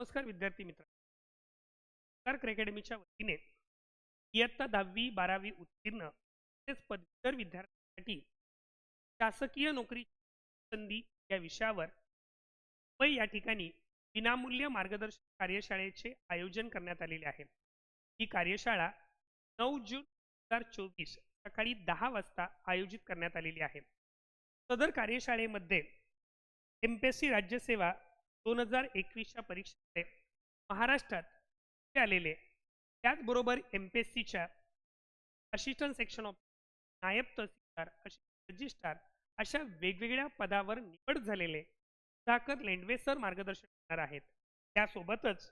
नमस्कार विद्यार्थी मित्र. अकॅडमीच्या वतीने इयत्ता दहावी बारावी उत्तीर्ण तसेच पदवीधर विद्यार्थ्यांसाठी शासकीय नोकरी संधी या विषयावर मुंबई या ठिकाणी विनामूल्य मार्गदर्शन कार्यशाळेचे आयोजन करण्यात आलेले आहे. ही कार्यशाळा नऊ जून दोन हजार चोवीस सकाळी दहा वाजता आयोजित करण्यात आलेली आहे. सदर कार्यशाळेमध्ये एम पी एस सी राज्यसेवा दोन हजार एकवीसच्या परीक्षेमध्ये महाराष्ट्रात आलेले. त्याचबरोबर एम पी एस सीच्या असिस्टंट सेक्शन ऑफ नायब तहसीलदार रजिस्ट्रार अशा वेगवेगळ्या पदावर निवड झालेले सुधाकर लेंडवे सर मार्गदर्शन करणार आहेत. त्यासोबतच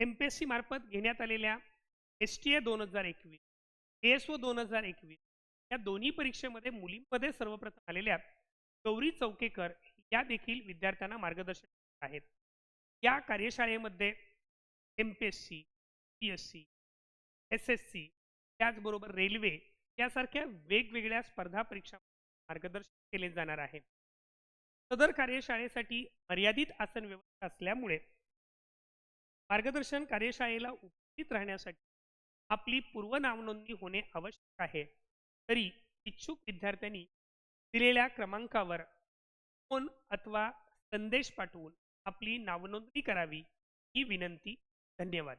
एम पी एस सी मार्फत घेण्यात आलेल्या एस टी ए दोन हजार एकवीस ए एस ओ दोन हजार एकवीस या दोन्ही परीक्षेमध्ये मुलींमध्ये सर्वप्रथम आलेल्या गौरी चौकेकर या देखील विद्यार्थ्यांना मार्गदर्शन करत आहेत. या कार्यशाळेमध्ये M P S C P S C S S C त्याचबरोबर रेल्वे यासारख्या वेगवेगळ्या स्पर्धा परीक्षा मार्गदर्शन केले जाणार आहे. सदर कार्यशाळेसाठी मर्यादित आसन व्यवस्था असल्यामुळे मार्गदर्शन कार्यशाळेला उपस्थित राहण्यासाठी आपली पूर्व नावनोंदणी होणे आवश्यक आहे. तरी इच्छुक विद्यार्थ्यांनी दिलेल्या क्रमांकावर फोन अथवा संदेश पाठवून आपली नावनोंदणी करावी ही विनंती. धन्यवाद.